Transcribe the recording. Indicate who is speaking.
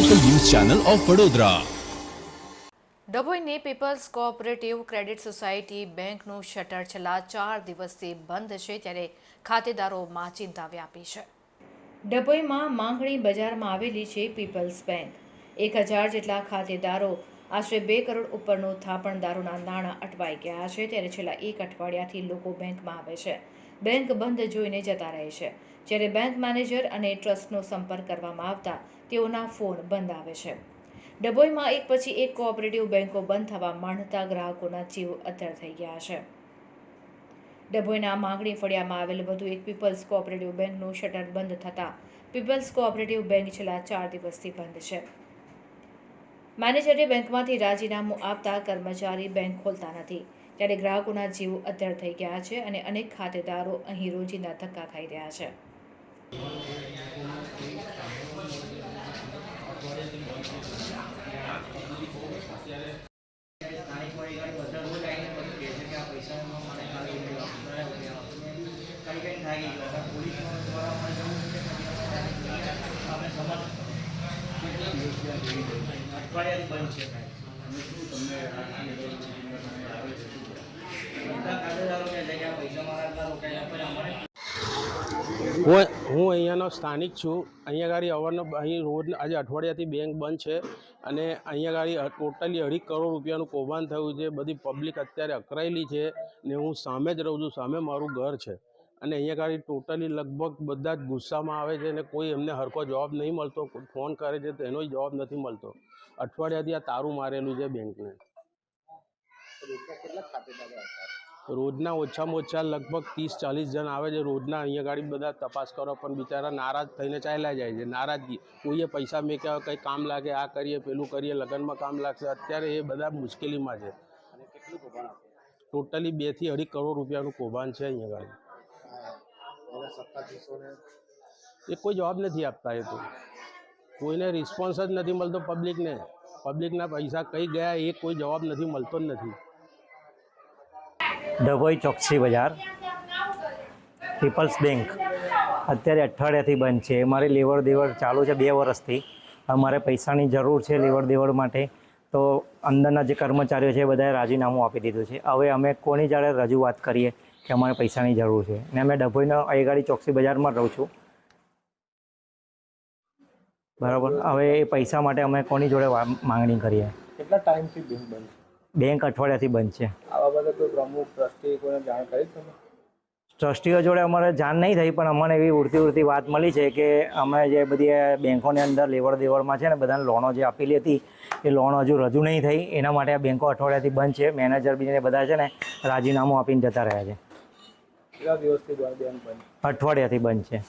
Speaker 1: Channel of Vadodara
Speaker 2: ડભોઈની people's cooperative credit society બેંકનું shutter છેલ્લા ચાર દિવસથી બંધ છે ત્યારે ખાતેદારોમાં ચિંતા વ્યાપી છે. ડભોઈમાં માંગણી બજારમાં આવેલી છે પીપલ્સ બેંક એક હજાર જેટલા ખાતેદારો આશરે બે કરોડ ઉપરનું થાપણદારોના નાણાં અટવાઈ ગયા છે ત્યારે છેલ્લા એક અઠવાડિયાથી લોકો બેંકમાં આવે છે. બેંક બંધ જોઈને જતા રહે છે. જ્યારે બેંક મેનેજર અને ટ્રસ્ટનો સંપર્ક કરવામાં આવતા તેઓના ફોન બંધ આવે છે. ડભોઈમાં એક પછી એક કોઓપરેટિવ બેન્કો બંધ થવા માંડતા ગ્રાહકોના જીવ અધર થઈ ગયા છે. ડભોઈના માંગણી ફળિયામાં આવેલ વધુ એક પીપલ્સ કોઓપરેટિવ બેંકનું શટર બંધ થતાં પીપલ્સ કોઓપરેટિવ બેંક છેલ્લા ચાર દિવસથી બંધ છે. મેનેજરે બેંકમાંથી રાજીનામું આપતા કર્મચારી બેંક ખોલતા નથી. ત્યારે ગ્રાહકોના જીવ અધ્યર થઈ ગયા છે અને અનેક ખાતેદારો અહીં રોજિંદા ધક્કા ખાઈ રહ્યા છે.
Speaker 3: અમે સમજ અઠવાડિયાથી બંધ છે
Speaker 4: હું હું અહીંયાનો સ્થાનિક છું. અહીંયા ગાડી અવારનો, અહીં રોજ આજે અઠવાડિયાથી બેંક બંધ છે અને અહીંયા ગાડી ટોટલી અઢી કરોડ રૂપિયાનું કૌભાંડ થયું છે. બધી પબ્લિક અત્યારે અકરાયેલી છે ને હું સામે જ રહું છું. સામે મારું ઘર છે. અને અહીંયા આગળ ટોટલી લગભગ બધા જ ગુસ્સામાં આવે છે અને કોઈ એમને હરખો જવાબ નહીં મળતો. ફોન કરે છે તો એનો જવાબ નથી મળતો. અઠવાડિયાથી આ તારું મારેલું છે બેંકને. રોજના ઓછામાં ઓછા લગભગ ત્રીસ ચાલીસ જણ આવે છે રોજના. અહીંયા ગાડી બધા તપાસ કરો પણ બિચારા નારાજ થઈને ચાલ્યા જાય છે. નારાજગી. કોઈએ પૈસા મેક્યા કંઈ કામ લાગે આ કરીએ પેલું કરીએ લગ્નમાં કામ લાગશે. અત્યારે એ બધા મુશ્કેલીમાં છે. ટોટલી બેથી અઢી કરોડ રૂપિયાનું કૌભાંડ છે અહીંયા ગાડી. એ કોઈ જવાબ નથી આપતા એ તો. કોઈને રિસ્પોન્સ જ નથી મળતો પબ્લિકને પબ્લિકના પૈસા કઈ ગયા એ કોઈ જવાબ નથી મળતો જ નથી.
Speaker 5: ડભોઈ ચોકસી બજાર. Peoples bank. અત્યારે અઠવાડિયાથી બંધ છે. મારે લેવડ દેવડ ચાલુ છે બે વર્ષથી. અમારે પૈસાની જરૂર છે લેવડ દેવડ માટે. તો અંદરના જે કર્મચારીઓ છે એ બધાએ રાજીનામું આપી દીધું છે. હવે અમે કોની જાડે રજૂઆત કરીએ? કે અમારે પૈસાની જરૂર છે. ને અમે ડભોઈના અહીગાડી ચોકસી બજારમાં રહું છું. બરાબર? હવે એ પૈસા માટે અમે કોની જોડે માંગણી કરીએ?
Speaker 6: કેટલા ટાઈમથી બેંક બંધ છે?
Speaker 5: બેંક અઠવાડિયાથી બંધ છે.
Speaker 6: આ બાબતે કોઈ પ્રમુખ ટ્રસ્ટી કોઈને જાણ કરી તમે?
Speaker 5: ટ્રસ્ટીઓ જોડે અમારે જાણ નહીં થઈ પણ અમને એવી ઉડતી ઉડતી વાત મળી છે કે અમે જે બધી બેંકોની અંદર લેવડ દેવડમાં છે ને બધાને લોનો જે આપેલી હતી એ લોન હજુ રજૂ નહીં થઈ. એના માટે આ બેંકો અઠવાડિયાથી બંધ છે. મેનેજર બીને બધા છે ને રાજીનામું આપીને જતા રહ્યા છે.
Speaker 6: કેટલા દિવસથી
Speaker 5: અઠવાડિયાથી બંધ છે.